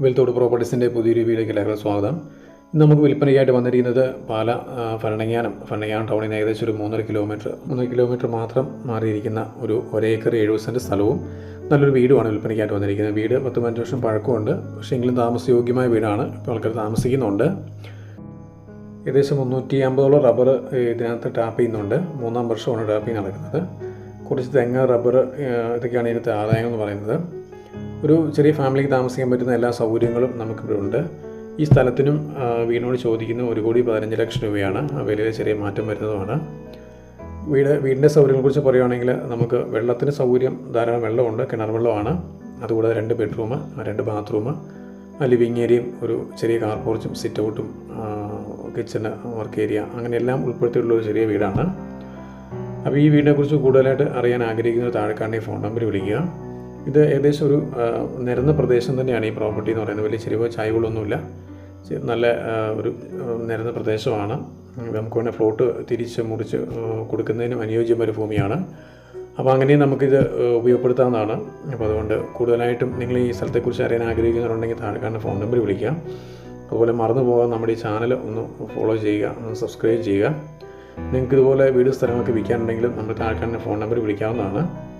വെൽത്തോട് പ്രോപ്പർട്ടീസിന്റെ പുതിയ രീതിയിലേക്ക് എല്ലാവർക്കും സ്വാഗതം. ഇന്ന് നമുക്ക് വിൽപ്പനയ്ക്കായിട്ട് വന്നിരിക്കുന്നത് പാല ഭരണങ്ങാനം ഭരണങ്ങാനം ടൗണിൽ നിന്ന് ഏകദേശം ഒരു മൂന്നര കിലോമീറ്റർ മൂന്നര കിലോമീറ്റർ മാത്രം മാറിയിരിക്കുന്ന ഒരു ഒരേക്കർ എഴുപത് സെന്റ് സ്ഥലവും നല്ലൊരു വീടുമാണ് വിൽപ്പനയ്ക്കായിട്ട് വന്നിരിക്കുന്നത്. വീട് പത്ത് പതിനഞ്ച് വർഷം പഴക്കമുണ്ട്. പക്ഷേ എങ്കിലും താമസയോഗ്യമായ വീടാണ്. ഇപ്പോൾ ആൾക്കാർ താമസിക്കുന്നുണ്ട്. ഏകദേശം മുന്നൂറ്റി അമ്പതോളം റബ്ബർ ഇതിനകത്ത് ടാപ്പ് ചെയ്യുന്നുണ്ട്. മൂന്നാം വർഷമാണ് ടാപ്പിംഗ് നടക്കുന്നത്. കുറച്ച് തെങ്ങ് റബ്ബർ ഇതൊക്കെയാണ് ഇതിനകത്ത് ആദായം എന്ന് പറയുന്നത്. ഒരു ചെറിയ ഫാമിലിക്ക് താമസിക്കാൻ പറ്റുന്ന എല്ലാ സൗകര്യങ്ങളും നമുക്കിവിടെ ഉണ്ട്. ഈ സ്ഥലത്തിനും വീടിനോട് ചോദിക്കുന്ന ഒരു കോടി പതിനഞ്ച് ലക്ഷം രൂപയാണ് വിലയിൽ ചെറിയ മാറ്റം വരുന്നതുമാണ്. വീട് വീടിന്റെ സൗകര്യങ്ങളെക്കുറിച്ച് പറയുകയാണെങ്കിൽ നമുക്ക് വെള്ളത്തിന് സൗകര്യം ധാരാളം വെള്ളമുണ്ട് കിണർ വെള്ളമാണ് അതുകൂടാതെ രണ്ട് ബെഡ്റൂം രണ്ട് ബാത്റൂം ലിവിങ് ഏരിയയും ഒരു ചെറിയ കാർ പോർച്ചും സിറ്റ് ഔട്ടും കിച്ചണ് വർക്ക് ഏരിയ അങ്ങനെയെല്ലാം ഉൾപ്പെടുത്തിയിട്ടുള്ള ഒരു ചെറിയ വീടാണ്. അപ്പോൾ ഈ വീടിനെക്കുറിച്ച് കൂടുതലായിട്ട് അറിയാൻ ആഗ്രഹിക്കുന്ന താഴെക്കാണ്ട് ഫോൺ നമ്പർ വിളിക്കുക. ഇത് ഏകദേശം ഒരു നിരന്ന പ്രദേശം തന്നെയാണ് ഈ പ്രോപ്പർട്ടി എന്ന് പറയുന്നത്. വലിയ ചെരുവോ ചായകളൊന്നുമില്ല നല്ല ഒരു നിരന്ന പ്രദേശമാണ്. നമുക്ക് വേണേൽ ഫ്ലോട്ട് തിരിച്ച് മുറിച്ച് കൊടുക്കുന്നതിനും അനുയോജ്യമായ ഒരു ഭൂമിയാണ്. അപ്പോൾ അങ്ങനെയും നമുക്കിത് ഉപയോഗപ്പെടുത്താവുന്നതാണ്. അപ്പോൾ അതുകൊണ്ട് കൂടുതലായിട്ടും നിങ്ങൾ ഈ സ്ഥലത്തെക്കുറിച്ച് അറിയാൻ ആഗ്രഹിക്കുന്നുണ്ടെങ്കിൽ താഴെക്കാരന്റെ ഫോൺ നമ്പർ വിളിക്കുക അതുപോലെ മറന്നു പോകാൻ നമ്മുടെ ഈ ചാനൽ ഒന്ന് ഫോളോ ചെയ്യുക ഒന്ന് സബ്സ്ക്രൈബ് ചെയ്യുക. നിങ്ങൾക്ക് ഇതുപോലെ വീട് സ്ഥലങ്ങളൊക്കെ വിൽക്കാനുണ്ടെങ്കിലും നമ്മൾ താഴെക്കാരന്റെ ഫോൺ നമ്പർ വിളിക്കാവുന്നതാണ്.